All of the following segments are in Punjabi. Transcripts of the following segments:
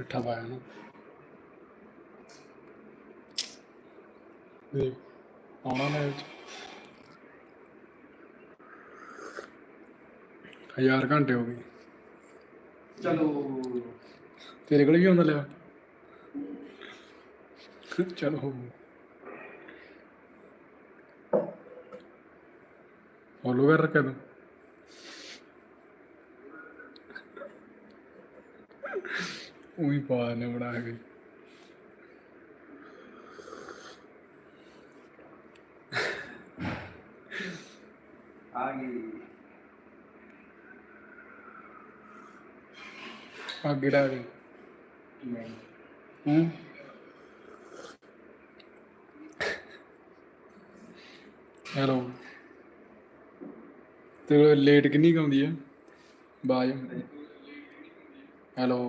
ਮਿੱਠਾ ਪਾਇਆ ਨਾ। ਦੇਖ ਆਉਣਾ ਨਾ ਇਹ 'ਚ। ਹਜ਼ਾਰ ਘੰਟੇ ਹੋ ਗਏ। ਚਲੋ। ਤੇਰੇ ਕੋਲ ਵੀ ਆਉਂਦਾ ਲਿਆ। ਚਲੋ ਫੋਲੋ ਕਰ ਰੱਖਿਆ ਤੂੰ। ਉਹੀ ਪਾ ਨੇ ਬਣਾ ਕੇ। ਆ ਗਈ। ਆ ਗਿੜਾ ਗਈ ਨਹੀਂ। ਹੂੰ। ਹੈਲੋ। ਤੇ ਲੇਟ ਕਿੰਨੀ ਕੁ ਆਉਂਦੀ ਆ? ਬਾਜ। ਹੈਲੋ।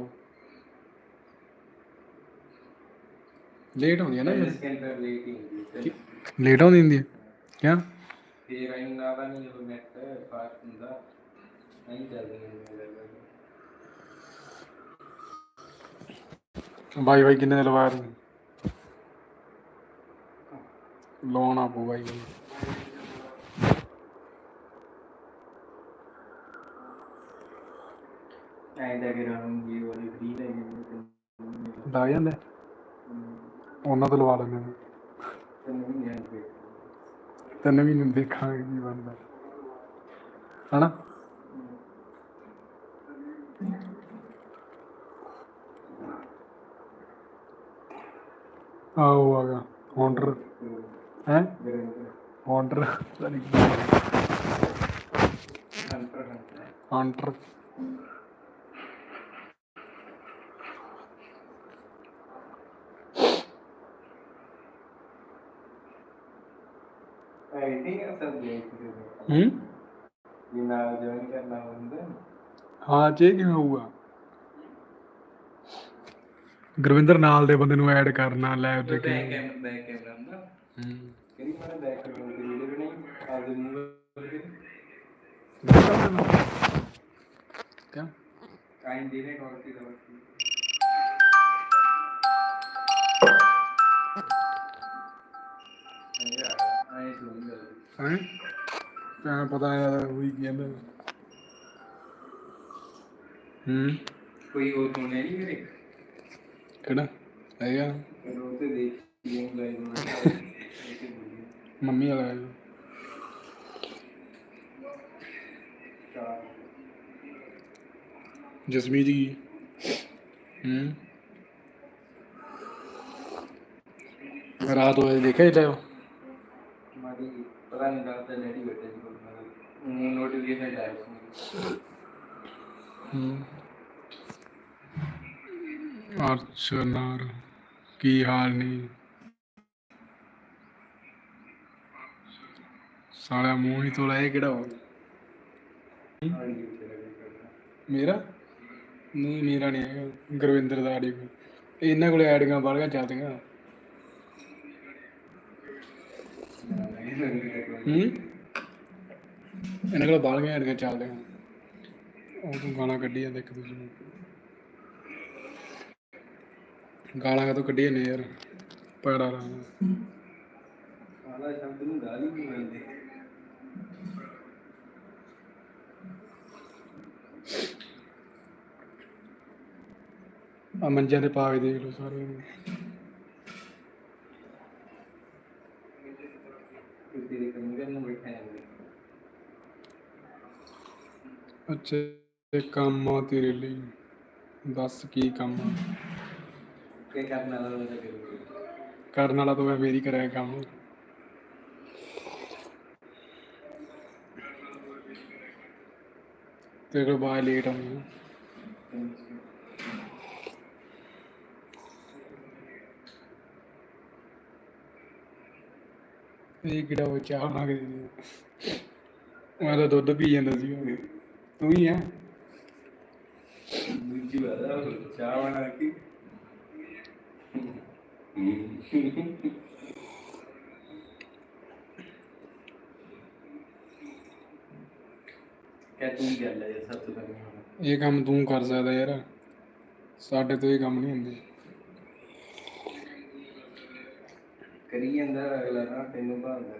ਲੇਟ ਆਉਂਦੀ ਆ ਨਾ ਇਸ ਕੈਂਟਰ ਲੇਟਿੰਗ ਲੇਟ ਆਉਂਦੀ ਹੁੰਦੀ ਆ ਕਿਆ? ਫੇਰ ਇੰਨਾ ਦਾ ਨਹੀਂ ਜਦੋਂ ਨੈਟ ਫਾਸਟ ਹੁੰਦਾ ਨਹੀਂ ਚੱਲਦੀ ਬਾਈ ਬਾਈ ਕਿੰਨੇ ਦਾ ਲਵਾ ਰਹੀ ਲਾਉਣਾ ਪਊ ਬਾਈ ਐਂ ਦਾ ਕਿ ਰਾਂ ਵੀ ਵਾਲੀ ਫ੍ਰੀ ਲੈ ਗਏ ਲੱਗ ਜਾਂਦੇ। ਉਹਨਾਂ ਤੋਂ ਲਵਾ ਲੈਂਦੇ ਨੇ। ਤਿੰਨ ਮਹੀਨੇ ਦੇਖਾਂਗੇ ਕੀ ਬਣਦਾ। ਹਨਾ? ਆਓ ਆ ਗਿਆ ਹੌਂਡਰ ਹੈ? ਹੌਂਡਰ ਹੌਂਡਰ ਹੂੰ? ਇਹ ਨਾਲ ਜੁਆਇਨ ਕਰਨਾ ਹੁੰਦਾ। ਹਾਂ ਜੇ ਕਿਵੇਂ ਹੋਊਗਾ। ਗੁਰਵਿੰਦਰ ਨਾਲ ਦੇ ਬੰਦੇ ਨੂੰ ਐਡ ਕਰਨਾ ਲੈਬ ਦੇ ਬੈਕ ਕੇ ਕੈਮਰਾ ਬੈਕ ਕੈਮਰਾ ਹੁੰਦਾ। ਹੂੰ। ਕਿਹੜੀ ਮਾਰਾ ਬੈਕ ਕੈਮਰਾ ਦੀ ਵੀਡੀਓ ਨਹੀਂ ਆਜ ਮੂੰਹ ਕਿਆ? ਕਾਇਨ ਦੇ ਨੇ ਕਾਲ ਦਾ ਆਏ ਸੁਣਦਾ ਹੈ? ਕਹਾਂ ਪਤਾ ਯਾਰ ਨਹੀਂ ਮੇਰੇ ਕਿਹੜਾ? ਹੈਗਾ। ਹੈ। ਜਸਮੀਤ ਜੀ। ਹੂੰ। ਰਾਤ ਹੋਏ ਦੇਖਿਆ ਹੀ ਲਾਇਓ ਮਾਰੀ ਪਤਾ ਨਹੀਂ ਲੱਗਦਾ ਨੇੜੀ ਬੈਠੇ नोटिफिकेशन डाल ਹੂੰ ਅਰਚਨਾਰ ਕੀ ਹਾਲ ਨਹੀਂ ਸਾਲਾ ਮੂੰਹ ਹੀ ਤੋਲਾ ਇਹ ਕਿਹੜਾ ਹੋ ਮੇਰਾ ਨਹੀਂ ਮੇਰਾ ਨਹੀਂ ਹੈਗਾ ਗੁਰਵਿੰਦਰ ਦਾ ਆੜੀ ਇਹਨਾਂ ਕੋਲੇ ਐਡੀਆਂ ਬਾਲੀਆਂ ਚੱਲਦੀਆਂ ਹੂੰ ਇਹਨਾਂ ਕੋਲ ਬਾਲ ਗਏ ਅੜਕੇ ਚੱਲਦੇ ਹੁਣ ਉਹ ਤੋਂ ਗਾਲਾਂ ਕੱਢੀ ਜਾਂਦੇ ਇੱਕ ਦੂਜੇ ਨੂੰ ਗਾਲਾਂ ਤੋਂ ਕੱਢੀ ਜਾਂਦੇ ਯਾਰ ਪੈੜਾ ਰਾਂ ਕਾਲਾ ਆ ਮੰਜਿਆਂ ਦੇ ਪਾਵੇ ਦੇਖ ਲੋ ਸਾਰੇ ਅੱਛਾ ਕੰਮ ਆ ਤੇਰੇ ਲਈ। ਦੱਸ ਕੀ ਕੰਮ ਕੀ ਕਰਨਾ ਲਾ ਉਹਦਾ ਕਰੂਗੇ ਕਰਨ ਵਾਲਾ ਤਾਂ ਮੈਂ ਹੀ ਕਰਿਆ ਕੰਮ। ਤੇਰੇ ਕੋਲ ਬਾਹਰ ਲੇਟ ਆਉਣੀ ਆ। ਇਹ ਕਿਹੜਾ ਉਹ ਚਾਹ ਮੰਗ ਦੇ ਮੈਂ ਤਾਂ ਦੁੱਧ ਪੀ ਜਾਂਦਾ ਸੀ ਤੂੰ ਤੋਂ ਪਹਿਲਾਂ ਇਹ ਕੰਮ ਤੂੰ ਕਰ ਸਕਦਾ ਯਾਰ। ਸਾਡੇ ਤੋਂ ਇਹ ਕੰਮ ਨਹੀਂ ਹੁੰਦੇ। ਕਰੀ ਜਾਂਦਾ ਅਗਲਾ ਨਾ ਤੈਨੂੰ ਭਾਲਦਾ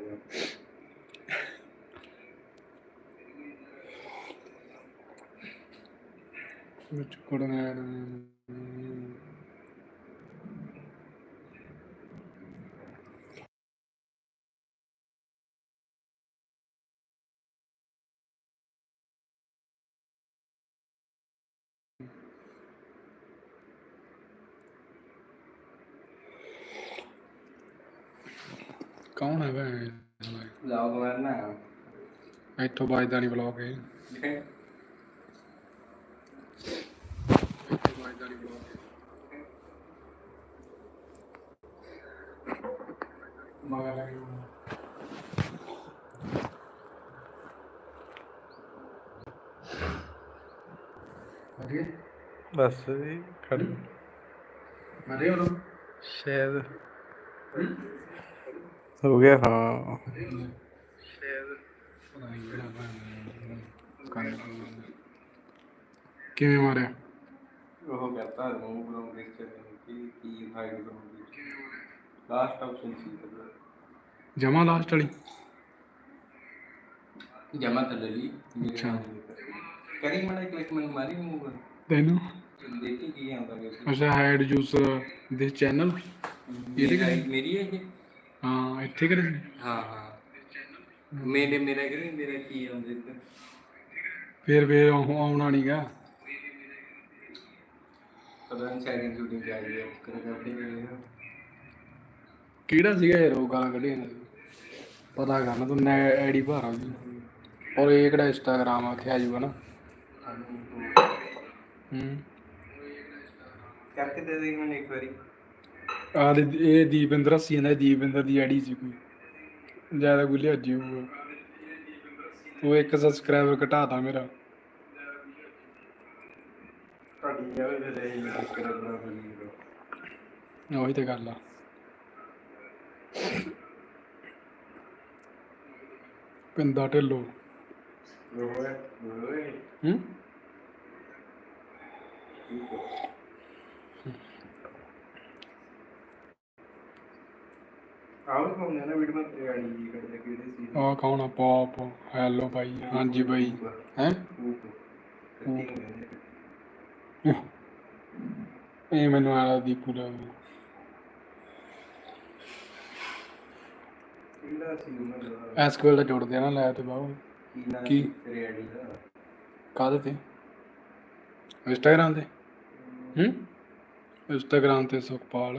ਵਿੱਚ ਕੁੜੀਆਂ ਕੌਣ ਹੈ ਵੇ ਲੌਗ ਮਾਰਨਾ ਇਹ ਹੈ ਇੱਥੋਂ ਵੱਜਦਾ ਨਹੀਂ ਬਲੌਗ ਮਗਰ ਲੱਗ ਅਰੇ ਬਸ ਜੀ ਖੜੀ। ਅਰੇ ਉਹ ਸ਼ਾਇਦ। ਹੋ ਗਿਆ ਹਾਂ। ਸ਼ਾਇਦ ਕਿਵੇਂ ਮਾਰਿਆ? ਉਹ ਕਹਤਾ ਨੂੰ ਬਲੌਗ ਦੇਖ ਕੇ ਕੀ ਕੀ ਹਾਈਡ ਕਰੂੰਗੀ ਲਾਸਟ ਆਪਸ਼ਨ ਸੀ ਜਮਾ ਲਾਸਟ ਵਾਲੀ? ਜਮਾ ਕਰ ਲਈ। ਅੱਛਾ। ਕਰੀ ਮੜਾ ਕਲਿੱਕ ਮੈਨੂੰ ਮਾਰੀ ਮੂੰਹ। ਤੈਨੂੰ? ਦੇਖੀ ਕੀ ਆਉਂਦਾ ਹੈ ਅੱਛਾ ਹੈਡ ਯੂਸ ਦਿਸ ਚੈਨਲ ਇਹਦੇ ਮੇਰੀ ਮੇਰੀ ਹੈ ਇਹ? ਹਾਂ ਇੱਥੇ ਕਰ ਹਾਂ ਹਾਂ। ਮੇਰੇ ਮੇਰਾ ਕਰੀ ਮੇਰਾ ਕੀ ਆਉਂਦਾ ਫੇਰ ਫੇਰ ਉਹ ਆਉਣਾ ਨਹੀਂਗਾ ਪਤਾ ਨਹੀਂ ਸੈਕਿੰਡ ਸ਼ੂਟਿੰਗ ਚ ਆ ਗਈ ਕਰ ਕਰਦੇ ਗਏ ਕਿਹੜਾ ਸੀਗਾ ਉਹ ਗਾਲਾਂ ਕੱਢੀਆਂ ਨੇ ਪਤਾ ਕਰਨਾ ਤੂੰ ਨੈ ਆਈਡੀ ਭਾਰਾਂ ਦੀ ਔਰ ਇਹ ਕਿਹੜਾ ਇੰਸਟਾਗ੍ਰਾਮ ਆ ਉੱਥੇ ਆ ਜਾਊਗਾ ਨਾ। ਹੂੰ। ਕਰਕੇ ਦੇ ਦੇ ਮੈਨੂੰ ਇੱਕ ਵਾਰੀ। ਆ ਦੇ ਇਹ ਦੀਪਿੰਦਰ ਜਾਂਦਾ ਦੀਪਿੰਦਰ ਦੀ ਆਈਡੀ ਸੀ ਕੋਈ। ਜ਼ਿਆਦਾ ਕੋਈ ਲਿਆਜੀ ਹੋਊਗਾ। ਉਹ ਇੱਕ ਸਬਸਕ੍ਰਾਈਬਰ ਘਟਾਤਾ ਮੇਰਾ। ਤੁਹਾਡੀ ਜਾਵੇ ਦੇ ਦੇ ਇੱਕ ਕਰ ਬਣਾ ਉਹੀ ਤੇ ਗੱਲ ਆ। ਪਿੰਦਾ ਢਿੱਲੋ। ਹੂੰ? ਆ ਕੌਣ ਆ? ਪੌਪ ਹੈਲੋ ਭਾਈ। ਹਾਂਜੀ ਭਾਈ। ਹੈ? ਇਹ ਮੈਨੂੰ ਆਲਾ ਦੀਪੂ ਦਾ ਕਿਹੜਾ ਦਾ ਐਸਕੂਐਲ ਦਾ ਲੈ ਤੇ ਬਾਹੂ ਕੀ? ਨਾਮ ਕੀ? ਦਾ ਕਾਹਦੇ ਤੇ? ਇੰਸਟਾਗ੍ਰਾਮ ਤੇ? ਹੂੰ? ਇੰਸਟਾਗ੍ਰਾਮ ਤੇ ਸੁਖਪਾਲ।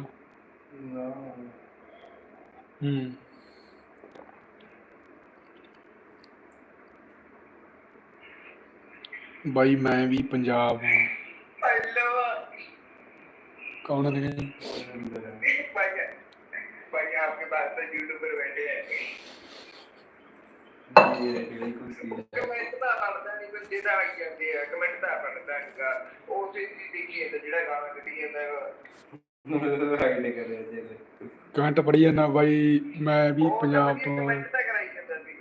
ਹੂੰ। ਬਾਈ, ਮੈਂ ਵੀ ਪੰਜਾਬ ਹਾਂ। ਕੌਣ ਨੇ ਅੰਦਰ भाई आपके पास तो यूट्यूबर बैठे हैं ਇਹ ਜਿਹੜੀ ਕੁਰਸੀ ਹੈ ਕਮੈਂਟ ਦਾ ਪੜਦਾ ਨਹੀਂ ਕੋਈ ਜਿਹਦਾ ਆਈ ਜਾਂਦੇ ਆ ਕਮੈਂਟ ਦਾ ਪੜਦਾ ਨਹੀਂਗਾ ਉਹ ਤੇ ਵੀ ਦੇਖੀ ਜਾਂਦਾ ਜਿਹੜਾ ਗਾਣਾ ਕੱਢੀ ਜਾਂਦਾ ਹੈਗਾ। ਹਾਈਡ ਨੇ ਕਰਿਆ ਜੇ ਕਮੈਂਟ ਪੜੀ ਜਾਂਦਾ ਬਾਈ ਮੈਂ ਵੀ ਪੰਜਾਬ ਤੋਂ ਕਮੈਂਟ ਤਾਂ ਕਰਾਈ ਜਾਂਦਾ ਸੀ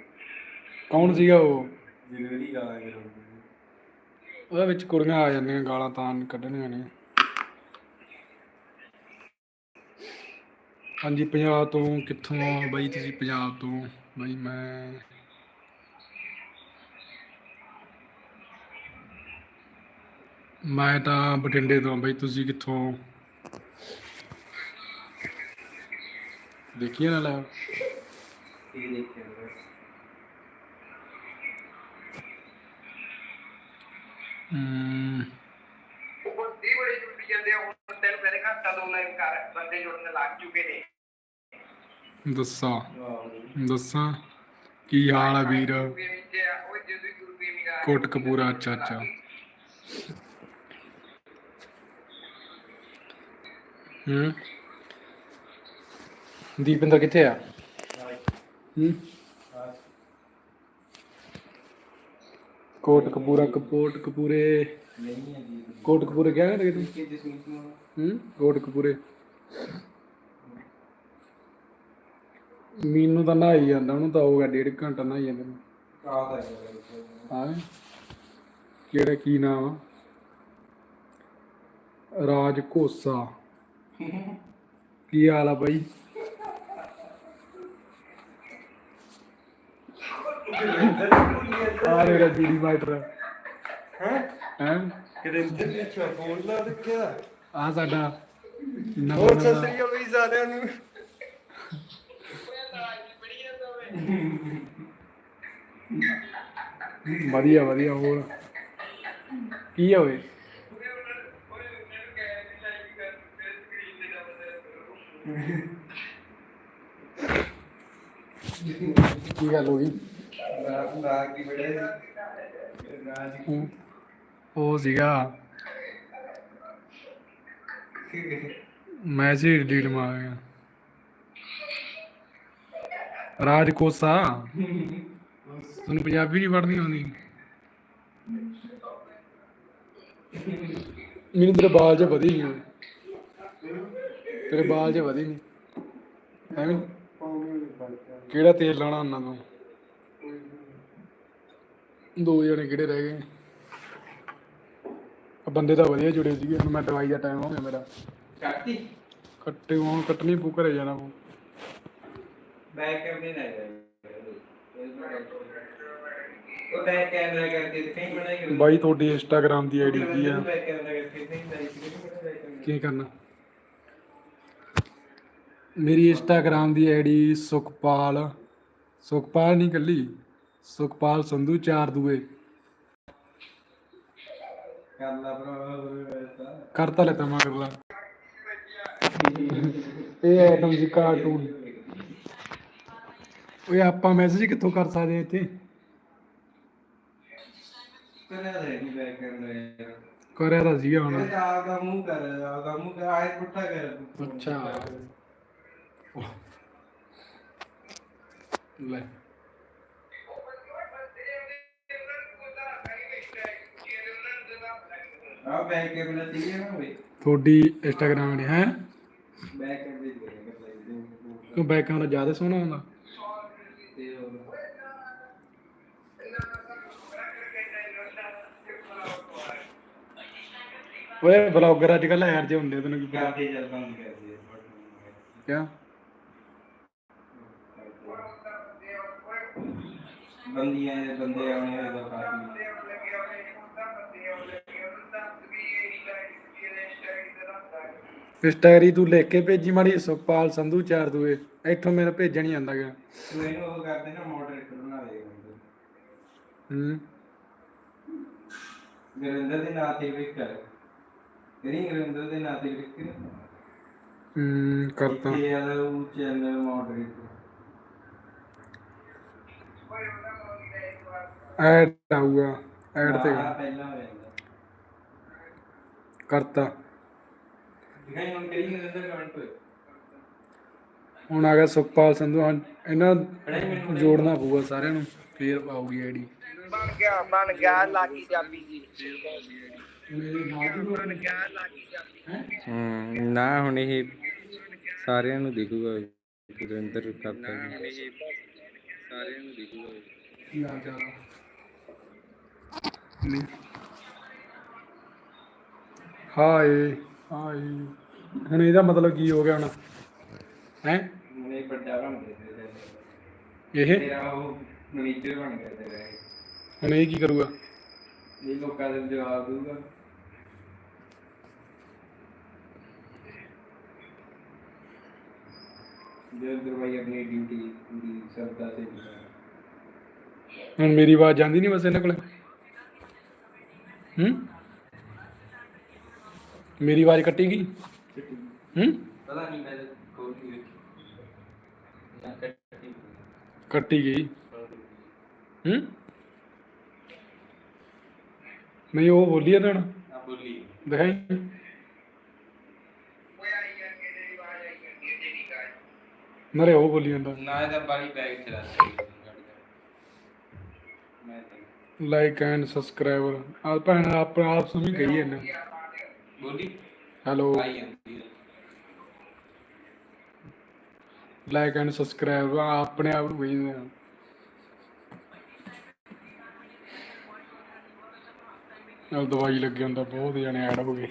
ਕੌਣ ਸੀਗਾ ਉਹ ਜ਼ਰੂਰੀ ਗਾਲਾਂ ਕਰੂੰਗੀ ਉਹਦੇ ਵਿੱਚ ਕੁੜੀਆਂ ਆ ਜਾਂਦੀਆਂ ਗਾਲਾਂ ਤਾਂ ਕੱਢਣੀਆਂ ਨੇ ਹਾਂਜੀ, ਪੰਜਾਬ ਤੋਂ ਕਿੱਥੋਂ ਆ? ਬਾਈ, ਤੁਸੀਂ ਪੰਜਾਬ ਤੋਂ? ਬਾਈ, ਮੈਂ ਮੈਂ ਤਾਂ ਬਠਿੰਡੇ ਤੋਂ ਬਾਈ, ਤੁਸੀਂ ਕਿੱਥੋਂ? ਦੇਖੀਏ ਨਾ ਲੈ। ਇਹ ਦੇਖਿਆ ਹੋਇਆ। ਉਹ ਬੰਦੀ ਬੜੇ ਜੁੜੀ ਜਾਂਦੇ ਆ, ਹੁਣ ਤੈਨੂੰ ਮੇਰੇ ਘੰਟਾ ਤੋਂ ਲਾਈਨ ਕਰ ਬੰਦੇ ਜੁੜਨ ਲੱਗ ਚੁੱਕੇ ਨੇ। ਦੱਸਾਂ। ਦੱਸਾਂ ਕੀ ਹਾਲ ਆ ਵੀਰ? ਕੋਟਕਪੂਰਾ, ਅੱਛਾ। ਹੂੰ। ਦੀਪਿੰਦਰ ਕਿੱਥੇ ਆ? ਹੂੰ। ਕੋਟ ਕਪੂਰਾ ਕਪੋਟ ਕਪੂਰੇ। ਨਹੀਂ ਹੈ ਜੀ। ਕੋਟ ਕਪੂਰੇ ਗਿਆ ਨਾ? ਤੂੰ ਹੂੰ। ਕੋਟ ਕਪੂਰੇ। ਮੀਨੂ ਤਾਂ ਨਹਾਈ ਜਾਂਦਾ ਉਹਨੂੰ ਤਾਂ ਹੋ ਗਿਆ ਡੇਢ ਘੰਟਾ ਨਹਾਈ ਜਾਂਦੇ। ਨੂੰ ਕਾਹਦਾ ਹੈ ਹਾਂ ਕਿਹੜਾ ਕੀ ਨਾਮ ਆ? ਰਾਜ ਕੋਸਾ ਕੀ ਹਾਲ ਆ ਬਾਈ? ਆ ਮੇਰਾ ਜੀਡੀ ਮਾਈਟਰ ਹੈ? ਹੈ? ਕਿਤੇ ਇੰਦਰ ਅੱਛਾ ਫੋਨ ਲਾ ਦਿੱਤਾ। ਆ ਸਾਡਾ ਨਵਾਂ ਹੋਰ ਸਤਿ ਨਵਾਂ ਸ੍ਰੀ ਅਕਾਲ ਸਾਰਿਆਂ ਨੂੰ। ਵਧੀਆ ਵਧੀਆ, ਹੋਰ? ਕੀ ਆ ਕੀ ਗੱਲ ਹੋ ਗਈ? ਉਹ- ਉਹ ਸੀਗਾ। ਮੈਸੇਜ ਡਿਲੀਟ ਮਾਰ ਗਿਆ ਰਾਜ ਕੋਸਾ ਤੁਹਾਨੂੰ ਪੰਜਾਬੀ ਨਹੀਂ ਪੜ੍ਹਨੀ ਆਉਂਦੀ। ਮੈਨੂੰ ਤੇਰੇ ਬਾਲ ਜੇ ਵਧੀ ਨਹੀਂ ਤੇਰੇ ਬਾਲ ਜੇ ਵਧੀ ਨਹੀਂ ਐਵੇਂ ਕਿਹੜਾ ਤੇਲ ਲਾਣਾ ਉਹਨਾਂ ਤੋਂ ਦੋ ਜਣੇ ਕਿਹੜੇ ਰਹਿ ਗਏ। ਆ ਬੰਦੇ ਤਾਂ ਵਧੀਆ ਜੁੜੇ ਸੀਗੇ ਹੁਣ ਮੈਂ ਦਵਾਈ ਦਾ ਟਾਈਮ ਹੋ ਗਿਆ ਮੇਰਾ। ਕੱਟੀ ਕੱਟੇ ਹੁਣ ਕੱਟਣੀ ਪੂ ਘਰੇ ਜਾਣਾ ਪਊ ਬੈਕ ਕੈਮਰੇ ਨਾ ਉਹ ਬੈਕ ਕੈਮਰਾ ਕਰਕੇ ਤੇ ਕहीं ਬਣਾਈ ਬਾਈ ਤੁਹਾਡੀ ਇੰਸਟਾਗ੍ਰam ਦੀ ਆਈਡੀ ਕੀ ਆ? ਬੈਕ ਕੈਮਰਾ ਕਰਕੇ ਨਹੀਂ ਲਾਈਕ ਕਰੀ ਕੀ ਕਰਨਾ? ਮੇਰੀ ਇੰਸਟਾਗ੍ਰam ਦੀ ਆਈਡੀ ਸੁਖਪਾਲ ਸੁਖਪਾਲ ਨਹੀਂ ਕੱਲੀ ਸੁਖਪਾਲ ਸੰਧੂ ਚਾਰ ਦੂਏ। ਕਰਤਾ ਲੈਤਾ ਮੈਂ ਅਗਲਾ ਇਹ ਐਟਮ ਜੀ ਕਾਰਟੂਨ ਓਏ ਆਪਾਂ ਮੈਸੇਜ ਕਿੱਥੋਂ ਕਰ ਸਕਦੇ ਇੱਥੇ? ਕਰਿਆ ਦੇ ਨਹੀਂ ਬੈਕ ਕੈਮਰਾ ਯਾਰ। ਕਰਿਆ ਤਾਂ ਸੀਗਾ ਹੁਣ। ਇਹ ਆਪਦਾ ਮੂੰਹ ਕਰ ਆਪਦਾ ਮੂੰਹ ਕਰ ਆਏ ਪੁੱਠਾ ਕਰ। ਅੱਛਾ। ਲੈ। ਆ ਬੈਕ ਕੈਮਰਾ ਚਾਹੀਏ ਨਾ ਵੇ ਤੁਹਾਡੀ ਇੰਸਟਾਗ੍ਰam ਆਈਡੀ ਹੈ। ਬੈਕ ਕੈਮਰੇ ਦੇ ਦੇ। ਕਿਉਂ ਬੈਕ ਕੈਮਰਾ ਜ਼ਿਆਦਾ ਸੋਹਣਾ ਹੁੰਦਾ ਤੇ ਉਹ ਓਏ ਬਲੌਗਰ ਅੱਜ ਕੱਲ ਐਡ ਜੇ ਹੁੰਦੇ ਤੈਨੂੰ ਕੀ ਪਤਾ। ਕਾਫੀ ਜਲ ਕਿਆ? ਬੰਦੀਆਂ ਦੇ ਬੰਦੇ ਆਉਣੇ ਹੋਏ ਤਾਂ ਕਾਫੀ। ਇੰਸਟਾਗਰੀ ਤੂੰ ਲਿਖ ਕੇ ਭੇਜੀ ਮਾੜੀ ਸੁਖਪਾਲ ਸੰਧੂ ਚਾਰ ਦੂਏ। ਇੱਥੋਂ ਮੈਨੂੰ ਭੇਜਣ ਹੀ ਆਂਦਾ ਗਿਆ। ਤੂੰ ਇਹਨੂੰ ਉਹ ਕਰਦੇ ਨਾ ਮੋਡਰੇਟਰ ਬਣਾ ਦੇ ਹੂੰ। ਗੁਰਿੰਦਰ ਦੇ ਨਾਂ ਤੇ ਕਲਿੱਕ ਕਰ ਹੂੰ ਕਰਤਾ। ਇਹ ਆ ਉਹ ਚੈਨਲ ਮੋਡਰੇਟਰ ਐਡ ਆਊਗਾ ਐਡ ਤੇ ਹਾਂ ਪਹਿਲਾਂ ਹੋ ਜਾਂਦਾ। ਕਰਤਾ। ਦਿਖਾਈ ਹੁਣ ਕਰੀ ਗੁਰਿੰਦਰ ਕਮੈਂਟ ਹੋਏ ਹੁਣ ਆ ਗਿਆ ਸੁਖਪਾਲ ਸੰਧੂ। ਹੁਣ ਇਹਨਾਂ ਜੋੜਨਾ ਪਊਗਾ ਸਾਰਿਆਂ ਨੂੰ ਫੇਰ ਪਾਉਗੀ ਆਈਡੀ। ਬਣ ਗਿਆ ਬਣ ਗਿਆ ਲਾਗੀ ਜਾਬੀ ਜੀ। ਹੂੰ ਨਾ ਹੁਣ ਇਹ ਸਾਰਿਆਂ ਨੂੰ ਦਿਖੂਗਾ ਗੁਰਿੰਦਰ ਕਰਤਾ ਸਾਰਿਆਂ ਨੂੰ ਦਿਖੂਗਾ ਕੀ ਹਾਲ ਚਾਲ ਆ? ਨਹੀਂ ਹਾਏ ਹਾਏ। ਹੁਣ ਇਹਦਾ ਮਤਲਬ ਕੀ ਹੋ ਗਿਆ ਹੁਣ? ਹੈ? ਨਹੀਂ ਵੱਡਾ ਬਣ ਗਿਆ ਤੇਰਾ। ਇਹ? ਤੇਰਾ ਉਹ ਮਨੀਟਰ ਬਣ ਗਿਆ ਤੇਰਾ ਇਹ। ਹੁਣ ਇਹ ਕੀ ਕਰੂਗਾ? ਇਹ ਲੋਕਾਂ ਦੇ ਜਵਾਬ ਦੂਗਾ ਦਰਵਾਈ ਆਪਣੀ ਡਿਊਟੀ ਪੂਰੀ ਸਰਦਾ ਸੇ ਨਿਭਾਏ। ਹੁਣ ਮੇਰੀ ਆਵਾਜ਼ ਜਾਂਦੀ ਨਹੀਂ ਬਸ ਇਹਨਾਂ ਕੋਲੇ? ਹੂੰ? ਮੇਰੀ ਆਵਾਜ਼ ਕੱਟੀ ਗਈ ਹੂੰ? ਪਤਾ ਨਹੀਂ ਮੈਂ ਕੋਲ ਨਹੀਂ ਵੇਖੀ। ਨਾ ਕੱਟੀ। ਗਈ। ਹੂੰ? ਨਹੀਂ ਉਹ ਬੋਲੀ ਆ ਬੋਲੀ। ਦਿਖਾਈ। ਨਰੇ ਉਹ ਬੋਲੀ ਜਾਂਦਾ। ਨਾ ਇਹਦਾ ਬਾਰੀ ਬੈਗ ਚਲਾ ਮੈਂ ਲਾਈਕ ਐਂਡ ਸਬਸਕ੍ਰਾਈਬਰ ਆ ਭੈਣ ਆਪ ਆਪ ਸਮਝ ਗਈ ਇਹਨੇ ਬੋਲੀ? ਹੈਲੋ ਲਾਈਕ ਐਂਡ ਸਬਸਕ੍ਰਾਈਬ ਆਪਣੇ ਆਪ ਨੂੰ ਕਹੀ ਜਾਂਦੇ ਆ। ਨਾਲ ਦਵਾਈ ਲੱਗੇ ਹੁੰਦਾ ਬਹੁਤ ਜਣੇ ਐਡ ਹੋ ਗਏ।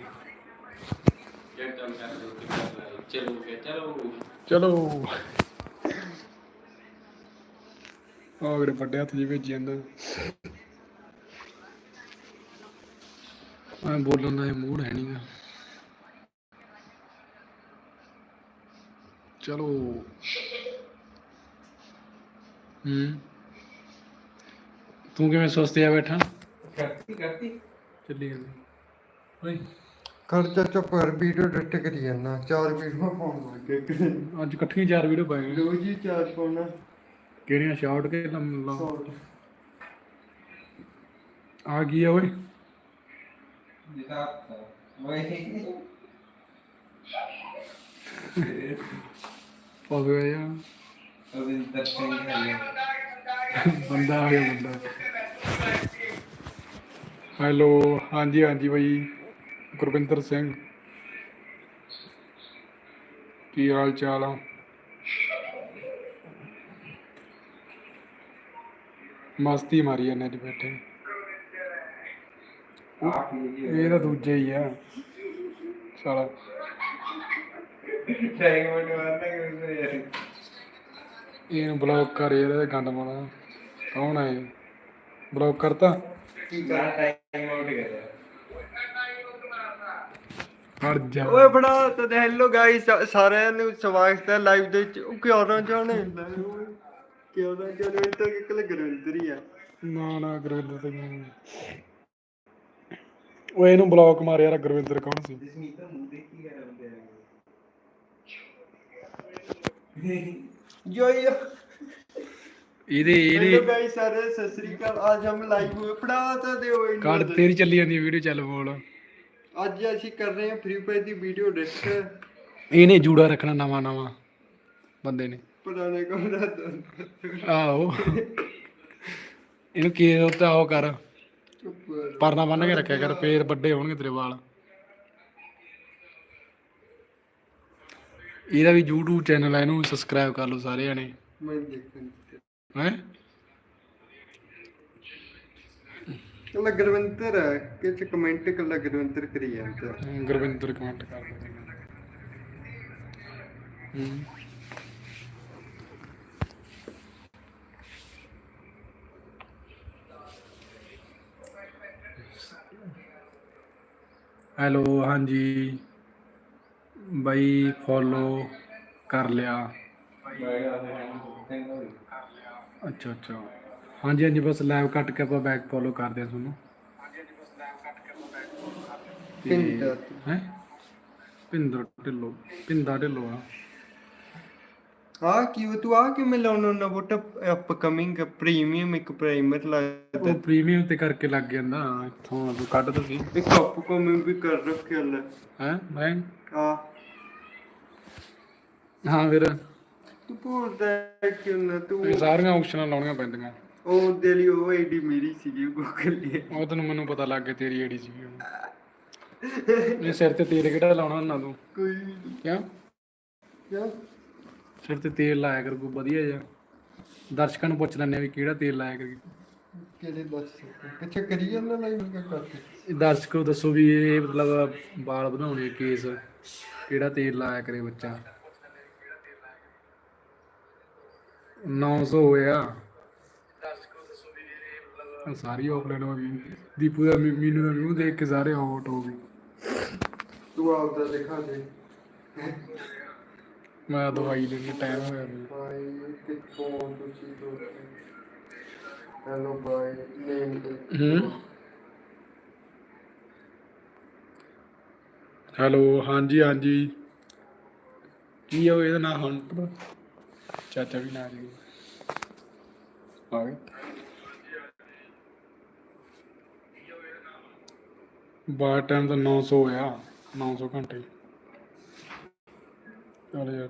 ਚੱਲ ਚਲੋ। ਚਲੋ। ਆਹ ਕਿਹੜੇ ਵੱਡੇ ਹੱਥ ਜੀ ਭੇਜੀ ਜਾਂਦਾ। ਮੈਂ ਬੋਲਣ ਦਾ ਮੂਡ ਹੈ ਨਹੀਂਗਾ ਚਲੋ। ਹੂੰ। ਤੂੰ ਕਿਵੇਂ ਸੁਸਤਿਆ ਬੈਠਾ? ਕਰਤੀ ਕਰਤੀ। ਚੱਲੀ ਜਾਂਦੀ। ਓਏ। ਖਰਚਾ ਚੁੱਪ ਕਰ ਵੀਡੀਓ ਡਿਟ ਕਰੀ ਜਾਂਦਾ ਚਾਰ ਵੀਡੀਓ ਪਾਉਣ ਲੱਗ ਕਿਸੇ। ਅੱਜ ਇਕੱਠੀਆਂ ਚਾਰ ਵੀਡੀਓ ਪਾਏ ਰੋਜ਼ ਹੀ ਚਾਰ ਪਾਉਣਾ ਕਿਹੜੀਆਂ ਸ਼ਾਰਟ ਕੇ ਲੰਮਾ ਆ ਗਈ ਆ ਓਏ? ਸਿੰਘ ਹੈ ਬੰਦਾ ਹੈਲੋ ਹਾਂਜੀ ਹਾਂਜੀ ਬਾਈ। ਗੁਰਵਿੰਦਰ ਸਿੰਘ। ਕੀ ਹਾਲ ਚਾਲ ਆ? ਮਸਤੀ ਮਾਰੀ ਜਾਂਦੇ ਅੱਜ ਬੈਠੇ। ਇਹ ਤਾਂ ਦੂਜਾ ਹੀ ਆ। ਸਾਲਾ। ਇਹਨੂੰ ਬਲੌਕ ਕਰ ਯਾਰ, ਇਹਦਾ ਗੰਦ ਪਾਉਣਾ। ਕੌਣ ਹੈ ਬਲੌਕ ਕਰਤਾ? ਟਾਈਮ ਮੋਡ ਕਰਿਆ ਹਟ ਜਾ। ਓਏ ਬੜਾ ਤਾਂ ਹੈਲੋ ਗਾਇਸ ਸਾਰਿਆਂ ਨੂੰ ਸਵਾਗਤ ਹੈ ਲਾਈਵ ਦੇ ਵਿੱਚ। ਉਹ ਕਿਉਂ ਨਾ ਜਾਣੇ? ਕਿਉਂ ਨਾ ਜਾਣੇ? ਤਾਂ ਇੱਕ ਲਗਰਵਿੰਦਰ ਹੀ ਆ। ਨਾ ਨਾ ਗੁਰਵਿੰਦਰ ਤੇ ਨਹੀਂ। ਓਏ ਇਹਨੂੰ ਬਲੌਕ ਮਾਰ ਯਾਰ ਗੁਰਵਿੰਦਰ ਕੌਣ ਸੀ? ਦਾ ਕੀ ਜੋ ਇਹ ਇਹਦੇ। ਹੈਲੋ ਇਹਦੇ ਗਾਇਸ ਸਾਰੇ ਸਤਿ ਸ੍ਰੀ ਅਕਾਲ। ਅੱਜ ਹਮ ਲਾਈਵ ਹੋਏ। ਪੜਾ ਤਾਂ ਦਿਓ ਇਹਨੂੰ। ਕਾਰਡ ਤੇਰੀ ਚੱਲੀ ਜਾਂਦੀ ਵੀਡੀਓ ਚੱਲ ਬੋਲ। ਅੱਜ ਅਸੀਂ ਕਰ ਰਹੇ ਹਾਂ ਫ੍ਰੀ ਫਾਇਰ ਦੀ ਵੀਡੀਓ ਡਿਟ ਇਹਨੇ ਜੂੜਾ ਰੱਖਣਾ ਨਵਾਂ ਨਵਾਂ ਬੰਦੇ ਨੇ। ਪੁਰਾਣੇ ਕੋਲ ਦਾ ਆਹੋ। ਇਹਨੂੰ ਕੀ ਉੱਤੇ ਆਓ ਕਰ। ਪਰਨਾ ਬੰਨ ਕੇ ਰੱਖਿਆ ਕਰ ਫੇਰ ਵੱਡੇ ਹੋਣਗੇ ਤੇਰੇ ਵਾਲ। ਇਹਦਾ ਵੀ YouTube ਚੈਨਲ ਹੈ ਇਹਨੂੰ ਸਬਸਕ੍ਰਾਈਬ ਕਰ ਲਓ ਸਾਰੇ ਜਣੇ। ਮੈਂ ਦੇਖਣ। ਹੈ? ਕੱਲਾ ਗੁਰਵਿੰਦਰ ਹੈ? ਕਿ ਚ ਕਮੈਂਟ ਕੱਲਾ ਗੁਰਵਿੰਦਰ ਕਰੀ ਜਾਂਦਾ ਗੁਰਵਿੰਦਰ ਕਮੈਂਟ ਕਰ ਦੇ ਹੂੰ। ਹੈਲੋ ਹਾਂਜੀ। ਬਾਈ ਫੋਲੋ ਕਰ ਲਿਆ। ਅੱਛਾ ਅੱਛਾ। ਹਾਂਜੀ ਹਾਂਜੀ ਬਸ ਲਾਈਵ ਕੱਟ ਕੇ ਆਪਾਂ ਬੈਕ ਫੋਲੋ ਕਰਦੇ ਹਾਂ ਤੁਹਾਨੂੰ। ਪਿੰਦਰ ਹੈ। ਪਿੰਦਰ ਢਿੱਲੋ। ਪਿੰਦਾ ਢਿੱਲੋ ਆ। ਆ ਕੀ ਤੂੰ ਆ ਕਿ ਮੈਂ ਲਾਉਣਾ ਨਾ ਬੋਟ ਅਪਕਮਿੰਗ ਪ੍ਰੀਮੀਅਮ ਇੱਕ ਪ੍ਰਾਈਮਰ ਲੱਗਦਾ ਉਹ ਪ੍ਰੀਮੀਅਮ ਤੇ ਕਰਕੇ ਲੱਗ ਜਾਂਦਾ। ਇੱਥੋਂ ਤੂੰ ਕੱਢ ਤੁਸੀਂ। ਇੱਕ ਅਪਕਮਿੰਗ ਵੀ ਕਰ ਰੱਖਿਆ ਲੈ। ਹੈ? ਮੈਂ? ਆ। ਹਾਂ ਫਿਰ। ਤੂੰ ਭੁੱਲਦਾ ਕਿਉਂ ਨਾ? ਤੂੰ ਇਹ ਸਾਰੀਆਂ ਆਪਸ਼ਨਾਂ ਲਾਉਣੀਆਂ ਪੈਂਦੀਆਂ। ਉਹ ਦੇ ਲਈ ਉਹ ਆਈਡੀ ਮੇਰੀ ਸੀਗੀ ਗੂਗਲ ਦੀ ਉਹ ਤੈਨੂੰ ਮੈਨੂੰ ਪਤਾ ਲੱਗ ਗਿਆ ਤੇਰੀ ਆਈਡੀ ਸੀ ਇਹ ਸਿਰ ਤੇ ਤੇਲ ਕਿਹੜਾ ਲਾਉਣਾ ਹੁੰਦਾ ਤੂੰ? ਕੋਈ ਕਿਉਂ ਕਿਆ? ਸਿਰ ਤੇ ਤੇਲ ਲਾਇਆ ਕਰ ਕੋਈ ਵਧੀਆ ਜਿਹਾ। ਦਰਸ਼ਕਾਂ ਨੂੰ ਪੁੱਛ ਆ ਵੀ ਕਿਹੜਾ ਤੇਲ ਲਾਇਆ ਕਰ। ਕਿਹੜੇ ਦੱਸ ਕਿੱਥੇ ਕਰੀ ਜਾਂਦਾ ਲਾਈਵ ਕਾ ਕਰਕੇ? ਇਹ ਦਰਸ਼ਕ ਦੱਸੋ ਵੀ ਇਹ ਮਤਲਬ ਵਾਲ ਵਧਾਉਣੇ ਕੇਸ। ਕਿਹੜਾ ਤੇਲ ਲਾਇਆ ਕਰੇ ਬੱਚਾ? 900 ਹੋਇਆ। ਸਾਰੀ ਆਫਲਾਈਨ ਹੋ ਗਈ ਦੀਪੂ ਦਾ ਮੀ- ਮੀਨੂ ਦਾ ਮੂੰਹ ਦੇਖ ਕੇ ਸਾਰੇ ਆਊਟ ਹੋ ਗਏ। ਤੂੰ ਆਪਦਾ ਦਿਖਾ ਦੇ। ਮੈਂ ਦਵਾਈ ਲੈਣ ਟਾਈਮ ਹੋਇਆ ਮੈਨੂੰ ਭਾਈ ਕਿੱਥੋਂ ਤੁਸੀਂ ਤੋਂ ਹੈਲੋ ਬਾਈ ਨੇਮ ਹੂੰ? ਹੈਲੋ ਹਾਂਜੀ ਹਾਂਜੀ। ਕੀ ਹੋ ਇਹਦਾ ਨਾਮ ਹੰਟਰ ਚਾਚਾ ਵੀ ਨਾ ਜੀ ਆ ਗਿਆ ਬਾਰ ਟਾਈਮ ਤਾਂ 900 ਹੋਇਆ 900 ਘੰਟੇ। ਚਲ ਯਾਰ